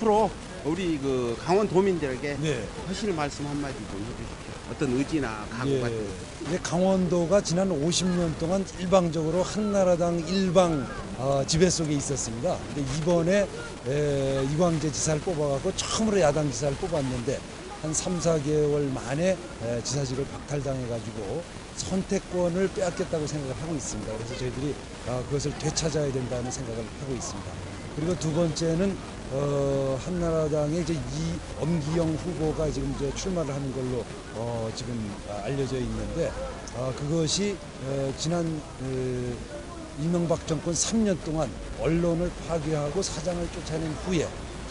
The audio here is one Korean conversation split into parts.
앞으로 우리 그 강원도민들에게 네. 하실 말씀 한마디 좀 해주십시오. 어떤 의지나 각오 예. 같은. 이제 강원도가 지난 50년 동안 일방적으로 한나라당 일방 어, 지배 속에 있었습니다. 근데 이번에 에, 이광재 지사를 뽑아갖고 처음으로 야당 지사를 뽑았는데 한 3, 4개월 만에 에, 지사직을 박탈당해가지고 선택권을 빼앗겼다고 생각을 하고 있습니다. 그래서 저희들이 아, 그것을 되찾아야 된다는 생각을 하고 있습니다. 그리고 두 번째는 어, 한나라당의 이제 이 엄기영 후보가 지금 이제 출마를 하는 걸로 어, 지금 아, 알려져 있는데 아, 그것이 어, 지난 에, 이명박 정권 3년 동안 언론을 파괴하고 사장을 쫓아낸 후에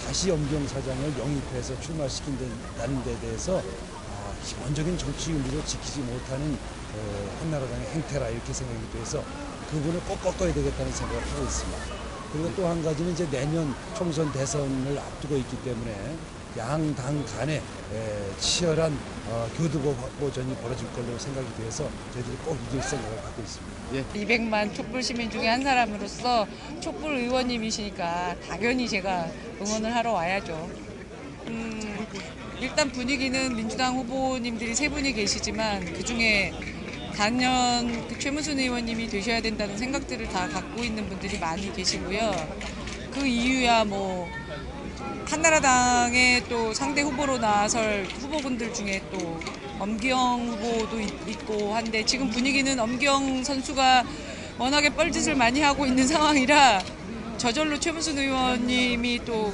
다시 엄기영 사장을 영입해서 출마시킨다는 데 대해서 아, 기본적인 정치 윤리를 지키지 못하는 어, 한나라당의 행태라 이렇게 생각이 돼서 그분을 꼭 꺾어야 되겠다는 생각을 하고 있습니다. 그리고 또 한 가지는 이제 내년 총선 대선을 앞두고 있기 때문에 양당 간에 에, 치열한 어, 교두보전이 벌어질 걸로 생각이 돼서 저희들이 꼭 이길 생각을 갖고 있습니다. 200만 촛불 시민 중에 한 사람으로서 촛불 의원님이시니까 당연히 제가 응원을 하러 와야죠. 음, 일단 분위기는 민주당 후보님들이 세 분이 계시지만 그 중에 단연 그 최무순 의원님이 되셔야 된다는 생각들을 다 갖고 있는 분들이 많이 계시고요. 그 이유야 뭐 한나라당의 또 상대 후보로 나설 후보분들 중에 또 엄기영 후보도 있- 있고 한데 지금 분위기는 엄기영 선수가 워낙에 뻘짓을 많이 하고 있는 상황이라 저절로 최문순 의원님이 또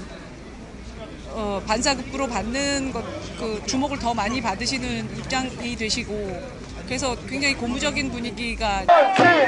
어, 반사급부로 받는 것, 그 주목을 더 많이 받으시는 입장이 되시고 그래서 굉장히 고무적인 분위기가 시사회